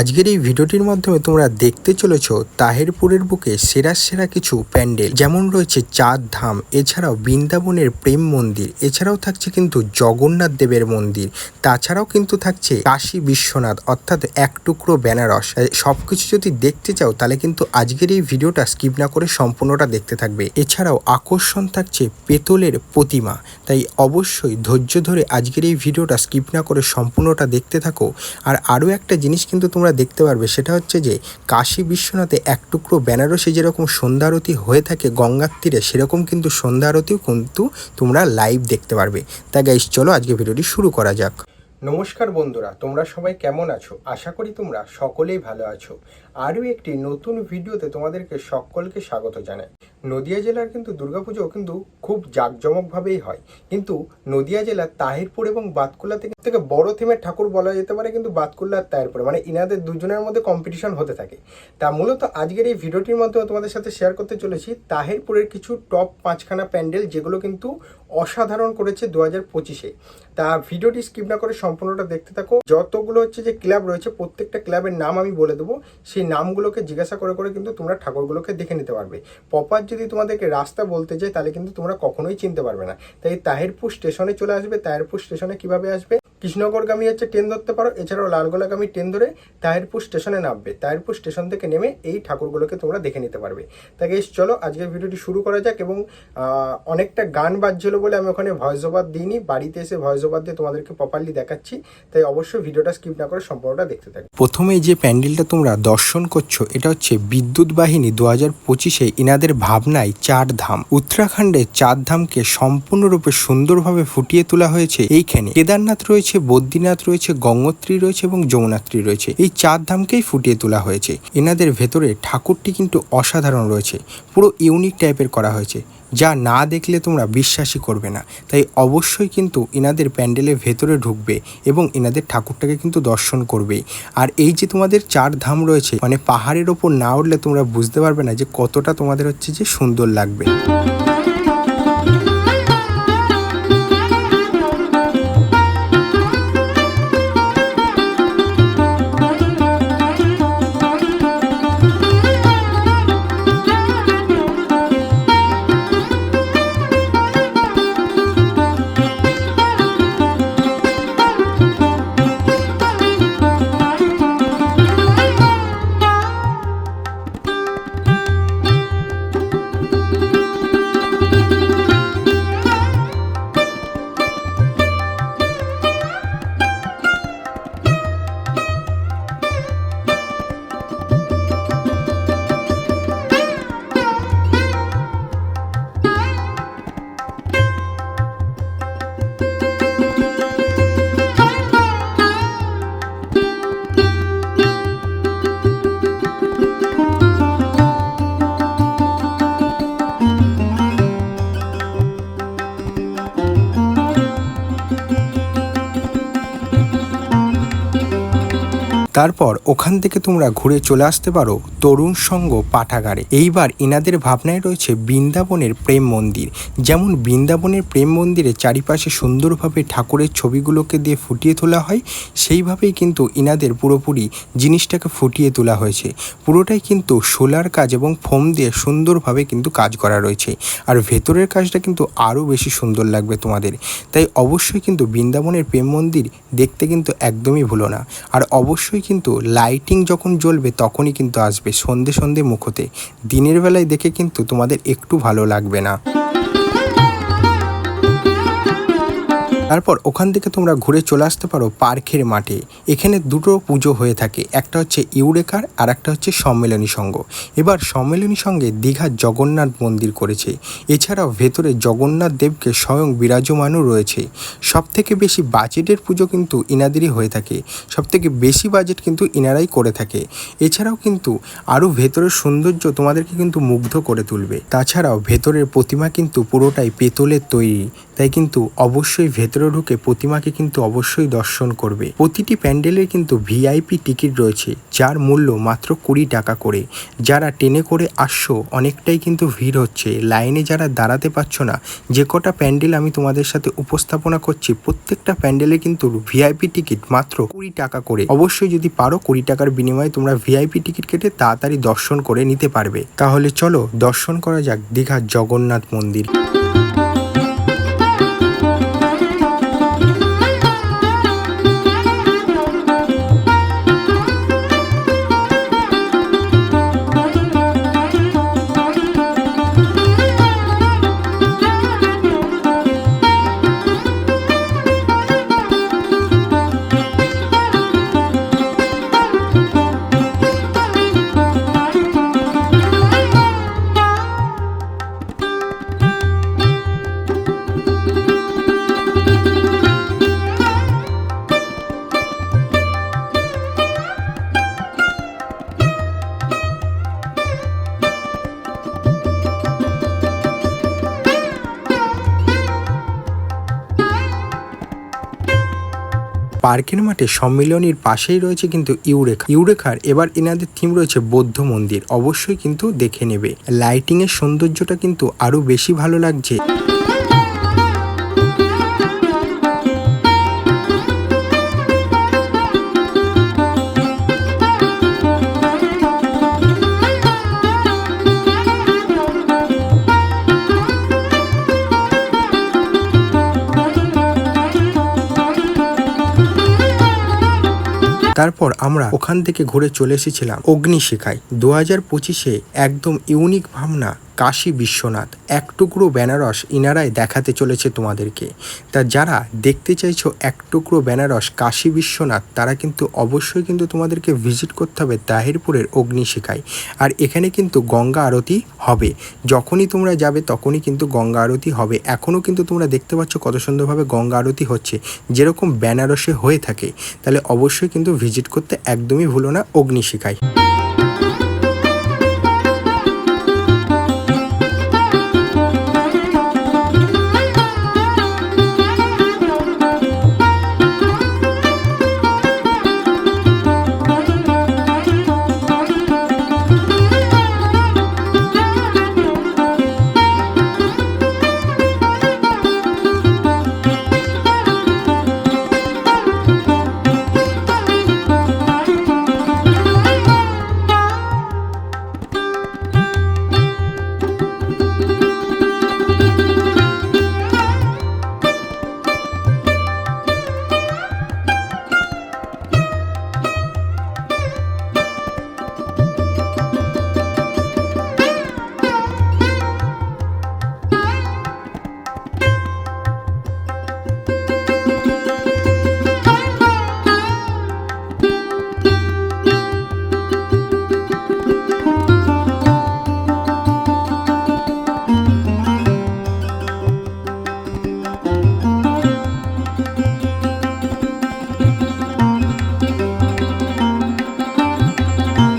আজকের এই ভিডিওটির মাধ্যমে তোমরা দেখতে চলেছ তাহেরপুরের বুকে সেরা সেরা কিছু প্যান্ডেল, যেমন রয়েছে চাঁদ ধাম, এছাড়াও বৃন্দাবনের প্রেম মন্দির, এছাড়াও থাকছে কিন্তু জগন্নাথ দেবের মন্দির, তাছাড়াও কিন্তু থাকছে কাশী বিশ্বনাথ, অর্থাৎ এক টুকরো বেনারস। সব কিছু যদি দেখতে চাও, তাহলে কিন্তু আজকের এই ভিডিওটা স্কিপ না করে সম্পূর্ণটা দেখতে থাকবে। এছাড়াও আকর্ষণ থাকছে পেতলের প্রতিমা, তাই অবশ্যই ধৈর্য ধরে আজকের এই ভিডিওটা স্কিপ না করে সম্পূর্ণটা দেখতে থাকো। আর আরও একটা জিনিস কিন্তু তোমরা দেখতে পারবে, সেটা হচ্ছে যে কাশী বিশ্বনাথে এক টুকরো বেনারসে যেরকম সন্ধ্যারতি হয়ে থাকে গঙ্গার তীরে, সেরকম কিন্তু সন্ধ্যারতিও কিন্তু তোমরা লাইভ দেখতে পারবে। তাই গাইস চলো আজকে ভিডিওটি শুরু করা যাক। নমস্কার বন্ধুরা, তোমরা সবাই কেমন আছো? আশা করি তোমরা সকলেই ভালো আছো। আরও একটি নতুন ভিডিওতে তোমাদেরকে সকলকে স্বাগত জানাই। নদিয়া জেলার কিন্তু দুর্গাপুজো কিন্তু খুব জাঁকজমকভাবেই হয়। কিন্তু নদিয়া জেলার তাহিরপুর এবং বাতকুল্লা থেকে থেকে বড় থিমের ঠাকুর বলা যেতে পারে, কিন্তু বাতকুল্লা আর তাহিরপুরে মানে ইনাদের দুজনের মধ্যে কম্পিটিশন হতে থাকে। তা মূলত আজকের এই ভিডিওটির মাধ্যমে তোমাদের সাথে শেয়ার করতে চলেছি তাহিরপুরের কিছু টপ পাঁচখানা প্যান্ডেল, যেগুলো কিন্তু অসাধারণ করেছে দু হাজার পঁচিশে। তা ভিডিওটি স্কিপ না করে সম্পূর্ণটা দেখতে থাকো। যতগুলো হচ্ছে যে ক্লাব রয়েছে, প্রত্যেকটা ক্লাবের নাম আমি বলে দেবো। সেই নামগুলোকে জিজ্ঞাসা করে করে কিন্তু তোমরা ঠাকুরগুলোকে দেখে নিতে পারবে। প্রপার যদি তোমাদেরকে রাস্তা বলতে চাই তাহলে কিন্তু তোমরা কখনোই চিনতে পারবে না। তাই তাহিরপুর স্টেশনে চলে আসবে। তাহিরপুর স্টেশনে কীভাবে আসবে? কৃষ্ণগড়গামী হচ্ছে ট্রেন ধরতে পারো, এছাড়াও লালগোলাগামী ট্রেন ধরে তাহিরপুর স্টেশনে নামবে। তাহিরপুর স্টেশন থেকে নেমে এই ঠাকুরগুলোকে তোমরা দেখে নিতে পারবে। এস, চলো আজকের ভিডিওটি শুরু করা যাক এবং অনেকটা গান বাজছিল বলে আমি ওখানে ভয়েস ওভার দিইনি। বাড়িতে এসে ভয়েস ওভার দিয়ে তোমাদেরকে প্রপারলি দেখাচ্ছি। তাই অবশ্যই ভিডিওটা স্কিপ না করে সম্পূর্ণটা দেখতে থাকবে। প্রথমে যে প্যান্ডেলটা তোমরা দর্শন করছ, এটা হচ্ছে বিদ্যুৎ বাহিনী দু হাজার পঁচিশে ইনাদের ভাবনায় চার ধাম। উত্তরাখণ্ডের চার ধামকে সম্পূর্ণরূপে সুন্দরভাবে ফুটিয়ে তোলা হয়েছে এইখানে। কেদারনাথ রয়েছে বদ্রীনাথ রয়েছে, গঙ্গোত্রী রয়েছে এবং যমুনাত্রী রয়েছে। এই চার ধামকেই ফুটিয়ে তোলা হয়েছে। এনাদের ভেতরে ঠাকুরটি কিন্তু অসাধারণ রয়েছে। পুরো ইউনিক টাইপের করা হয়েছে। যা না দেখলে তোমরা বিশ্বাসই করবে না। তাই অবশ্যই কিন্তু এনাদের প্যান্ডেলের ভেতরে ঢুকবে এবং এনাদের ঠাকুরটাকে কিন্তু দর্শন করবে। আর এই যে তোমাদের চার ধাম রয়েছে মানে পাহাড়ের ওপর না উঠলে তোমরা বুঝতে পারবে না যে কতটা তোমাদের হচ্ছে যে সুন্দর লাগবে। তারপর ওখান থেকে তোমরা ঘুরে চলে আসতে পারো তরুণ সঙ্গ পাঠাগারে। এইবার ইনাদের ভাবনায় রয়েছে বৃন্দাবনের প্রেম মন্দির। যেমন বৃন্দাবনের প্রেম মন্দিরে চারিপাশে সুন্দরভাবে ঠাকুরের ছবিগুলোকে দিয়ে ফুটিয়ে তোলা হয়, সেইভাবেই কিন্তু ইনাদের পুরোপুরি জিনিসটাকে ফুটিয়ে তোলা হয়েছে। পুরোটাই কিন্তু সোলার কাজ এবং ফোম দিয়ে সুন্দরভাবে কিন্তু কাজ করা রয়েছে। আর ভেতরের কাজটা কিন্তু আরও বেশি সুন্দর লাগবে তোমাদের। তাই অবশ্যই কিন্তু বৃন্দাবনের প্রেম মন্দির দেখতে কিন্তু একদমই ভুলো না। আর অবশ্যই কিন্তু লাইটিং যখন জ্বলবে তখনই কিন্তু আসবে সন্ধে সন্ধে মুখোতে। দিনের বেলায় দেখে কিন্তু তোমাদের একটু ভালো লাগবে না। তারপর ওখান থেকে তোমরা ঘুরে চলে আসতে পারো পার্কের মাঠে। এখানে দুটো পুজো হয়ে থাকে, একটা হচ্ছে ইউরেকার আর একটা হচ্ছে সম্মেলনী সংঘ এবার সম্মেলনী সঙ্গে দীঘার জগন্নাথ মন্দির করেছে। এছাড়াও ভেতরে জগন্নাথ দেবকে স্বয়ং বিরাজমানও রয়েছে। সব থেকে বেশি বাজেটের পুজো কিন্তু ইনাদেরই হয়ে থাকে। সব থেকে বেশি বাজেট কিন্তু ইনারাই করে থাকে। এছাড়াও কিন্তু আরও ভেতরের সৌন্দর্য তোমাদেরকে কিন্তু মুগ্ধ করে তুলবে। তাছাড়াও ভেতরের প্রতিমা কিন্তু পুরোটাই পেতলের তৈরি। তাই কিন্তু অবশ্যই ভেতর ভেতরে ঢুকে প্রতিমাকে কিন্তু অবশ্যই দর্শন করবে। প্রতিটি প্যান্ডেলের কিন্তু ভিআইপি টিকিট রয়েছে, যার মূল্য মাত্র কুড়ি টাকা করে। যারা ট্রেনে করে আসছো, অনেকটাই কিন্তু ভিড় হচ্ছে। লাইনে যারা দাঁড়াতে পারছ না, যে কটা প্যান্ডেল আমি তোমাদের সাথে উপস্থাপনা করছি, প্রত্যেকটা প্যান্ডেলে কিন্তু ভিআইপি টিকিট মাত্র কুড়ি টাকা করে। অবশ্যই যদি পারো কুড়ি টাকার বিনিময়ে তোমরা ভিআইপি টিকিট কেটে তাড়াতাড়ি দর্শন করে নিতে পারবে। তাহলে চলো, দর্শন করা যাক দীঘার জগন্নাথ মন্দির। পার্কের মাঠে সম্মিলনীর পাশেই রয়েছে কিন্তু ইউরেখা। ইউরেখার এবার এনাদের থিম রয়েছে বৌদ্ধ মন্দির। অবশ্যই কিন্তু দেখে নেবে। লাইটিং এর সৌন্দর্যটা কিন্তু আরও বেশি ভালো লাগছে। তারপর আমরা ওখান থেকে ঘুরে চলে এসেছিলাম অগ্নিশিখায়। দু হাজার পঁচিশে একদম ইউনিক ভাবনা কাশী বিশ্বনাথ, এক টুকরো বেনারস ইনারাই দেখাতে চলেছে তোমাদেরকে। তা যারা দেখতে চাইছো এক টুকরো বেনারস কাশী বিশ্বনাথ, তারা কিন্তু অবশ্যই কিন্তু তোমাদেরকে ভিজিট করতে হবে তাহিরপুরের অগ্নিশিখায়। আর এখানে কিন্তু গঙ্গা আরতি হবে। যখনই তোমরা যাবে তখনই কিন্তু গঙ্গা আরতি হবে। এখনও কিন্তু তোমরা দেখতে পাচ্ছ কত সুন্দরভাবে গঙ্গা আরতি হচ্ছে, যেরকম বেনারসে হয়ে থাকে। তাহলে অবশ্যই কিন্তু ভিজিট করতে একদমই ভুলো না অগ্নিশিখায়।